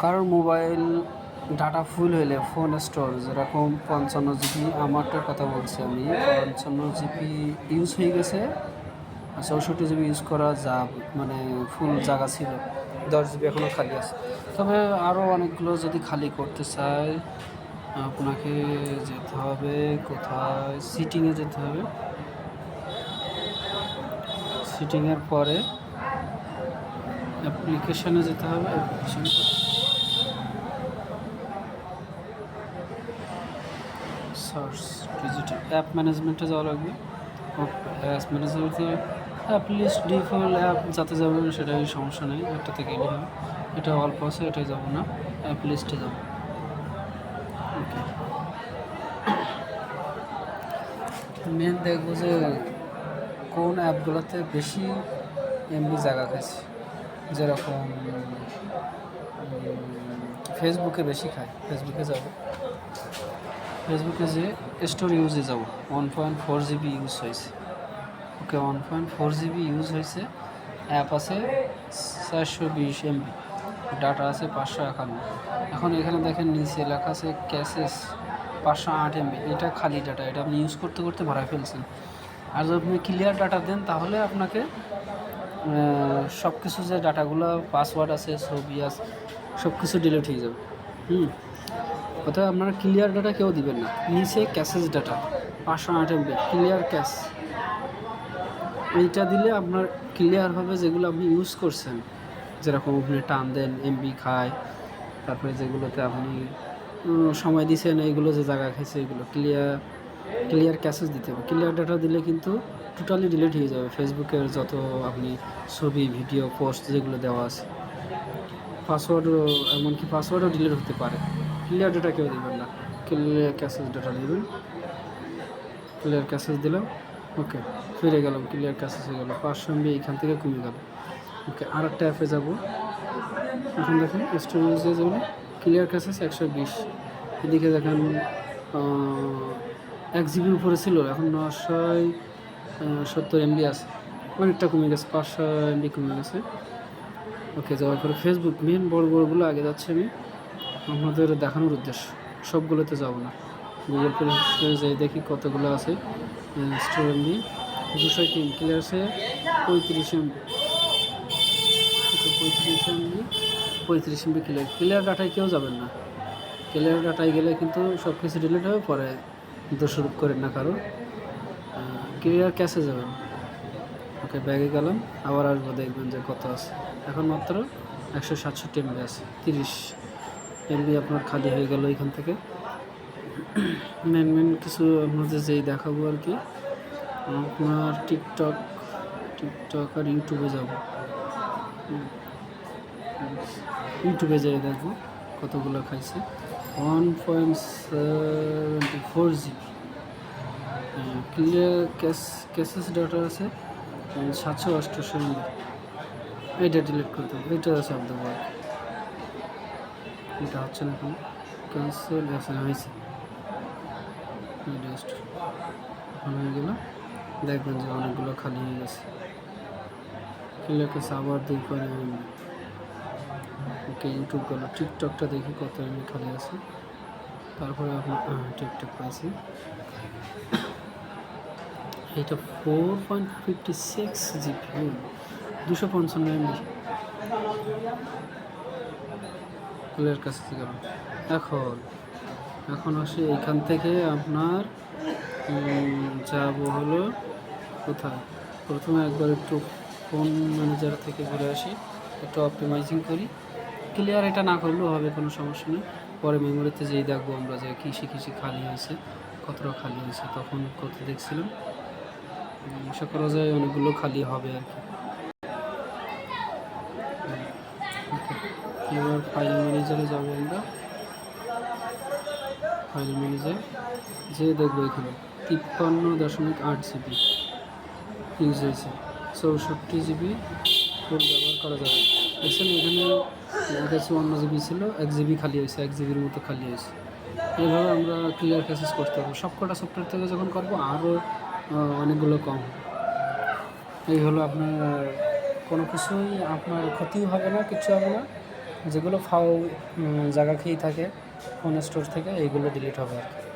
কারোর mobile data ফুল হলে phone store যেরকম পঞ্চান্ন জিবি আমারটার কথা বলছি আমি। পঞ্চান্ন জিবি ইউজ হয়ে গেছে। চৌষট্টি জিবি ইউজ করা যা মানে ফুল জায়গা ছিল। দশ জিবি এখনও খালি আছে। তবে আরও অনেকগুলো যদি খালি করতে চাই, আপনাকে যেতে হবে কোথায়? সিটিংয়ে যেতে হবে। সিটিংয়ের পরে অ্যাপ্লিকেশনে যেতে হবে। অ্যাপ্লিকেশন সার্চ ডিজিটাল অ্যাপ ম্যানেজমেন্টে যাওয়া লাগবে অ্যাপ ম্যানেজমেন্টে অ্যাপ লিস্ট ডিফল্ট অ্যাপ যাতে যাবেন সেটাই সমস্যা নেই একটাতে গেলে হবে এটা অল্প আছে এটাই যাব না অ্যাপ লিস্টে যাব। ওকে মেন দেখব যে কোন অ্যাপগুলোতে বেশি এমবি জায়গা খাইছে। যেরকম ফেসবুকে বেশি খায় ফেসবুকে যাব। ফেসবুকে যে স্টোর ইউজে যাব। One point four GB use হয়েছে। Okay one point four GB use হয়েছে। অ্যাপ আছে চারশো বিশ এমবি ডাটা আছে পাঁচশো একান্ন। এখন এখানে দেখেন নিচে লেখা আছে ক্যাশেস পাঁচশো আট এমবি এটা খালি ডাটা এটা আপনি ইউজ করতে করতে ভরায় ফেলছেন। আর যদি আপনি ক্লিয়ার ডাটা দেন, তাহলে আপনাকে সব কিছু যে ডাটাগুলো পাসওয়ার্ড আছে, ছবি আছে সব কিছু ডিলিট হয়ে যাবে। হুম? অর্থাৎ আপনারা ক্লিয়ার ডাটা কেউ দিবেন না। নিচে ক্যাশেজ ডাটা পাঁচশো আট এমবি ক্লিয়ার ক্যাশ এইটা দিলে আপনার ক্লিয়ার হবে যেগুলো আপনি ইউজ করছেন। যেরকম আপনি টান দেন এমবি খায়, তারপরে যেগুলোতে আপনি সময় দিছেন, এইগুলো যে জায়গা খাইছে, এগুলো ক্লিয়ার ক্লিয়ার ক্যাশেজ দিতে হবে। ক্লিয়ার ডাটা দিলে কিন্তু টোটালি ডিলিট হয়ে যাবে। ফেসবুকের যত আপনি ছবি ভিডিও পোস্ট যেগুলো দেওয়া আছে পাসওয়ার্ডও এমনকি পাসওয়ার্ডও ডিলিট হতে পারে। ক্লিয়ার ডাটা কেউ দেবেন না। ক্লিয়ার ক্যাশেজ ডেটা দেবেন। ক্লিয়ার ক্যাশেজ দিলাম। ওকে ফিরে গেলাম ক্লিয়ার ক্যাশেজ হয়ে গেল। পাঁচশো এমবি এখান থেকে কমে গেল। ওকে আর একটা অ্যাপে যাব। এখন দেখেন স্টোরেজে যাব। ক্লিয়ার ক্যাশেজ একশো বিশ। এদিকে দেখেন এক জিবির উপরে ছিল, এখন নশয় সত্তর এমবি আছে। অনেকটা কমে গেছে, পাঁচশো এমবি কমে গেছে। ওকে যাওয়ার পরে ফেসবুক মেন বড় বড়গুলো আগে যাচ্ছে আমি। আপনাদের দেখানোর উদ্দেশ্য। সবগুলোতে যাব না। গুগল প্লে যাই দেখি কতগুলো আছে। স্টোর এমবি দুশো তিন। আছে? পঁয়ত্রিশ এমবি পঁয়ত্রিশ এমবি পঁয়ত্রিশ এমবি ক্লিয়ার ক্লিয়ার ডাটায় কেউ যাবেন না। ক্লিয়ার ডাটায় গেলে কিন্তু সব কিছু ডিলিট হবে। পরে দোষরূপ করেন না কারও। ক্লিয়ার ক্যাশে যাবেন। ওকে ব্যাগে গেলাম। আবার আসব, দেখবেন যে কত আছে। এখন মাত্র একশো সাতষট্টি এমবি আছে। তিরিশ। এমবি আপনার খালি হয়ে গেল এখান থেকে। মেন মেন কিছু আপনাদের যেই দেখাবো আর কি, আপনার টিকটক টিকটক আর ইউটিউবে যাব। ইউটিউবে যাই দেখব কতগুলো খাইছে। One point seventy four GB clear cache caches data আছে, সাতশো অষ্টাশি এইটা ডিলিট করতে হবে, এইটা আর কি। এটা হচ্ছে না এখন ক্যান্সেল হয়েছে? জাস্ট এখন হয়ে গেল। দেখবেন যে অনেকগুলো খালি হয়ে গেছে। ক্লিয়ার ক্যাশ আবার এমবি ওকে ইউটিউব গেলো। টিকটকটা দেখি কত এমবি খালি আছে। তারপরে আপনার হ্যাঁ, টিকটক পাইছি। এটা four point fifty six GB দুশো পঞ্চান্ন এমবি ক্লিয়ার কাছে থেকে এখন এখন আসি এইখান থেকে আপনার যাব হলো কোথায়? প্রথমে একবার একটু ফোন ম্যানেজার থেকে ঘুরে আসি, একটু অপটিমাইজিং করি। ক্লিয়ার এটা না করলেও হবে, কোনো সমস্যা নেই। পরে মেমোরিতে যেই দেখব আমরা যে কৃষি কৃষি খালি হয়েছে, কতটা খালি হয়েছে, তখন কত দেখছিলাম। আশা করা যায় অনেকগুলো খালি হবে আর কি। এবার ফাইল ম্যানেজারে যাব আমরা। ফাইল ম্যানেজার, যে দেখব এখানে, তিপ্পান্ন দশমিক আট জিবি ইউজ হয়েছে। চৌষট্টি জিবি ফুল ব্যবহার করা যাবে। দেখছেন, এখানে কাছে অন্য জিবি ছিল, এক জিবি খালি হয়েছে, এক জিবির মতো খালি হয়েছে। এইভাবে আমরা ক্লিয়ার ক্যাসেস করতে পারব। সব কটা সফটওয়্যার থেকে যখন করব আরও অনেকগুলো কম। এই হলো আপনার, কোনো কিছুই আপনার ক্ষতিও হবে না, কিছু হবে না। যেগুলো ফাও জায়গা খেয়েই থাকে ফোনের স্টোর থেকে এইগুলো ডিলিট হবে আর কি।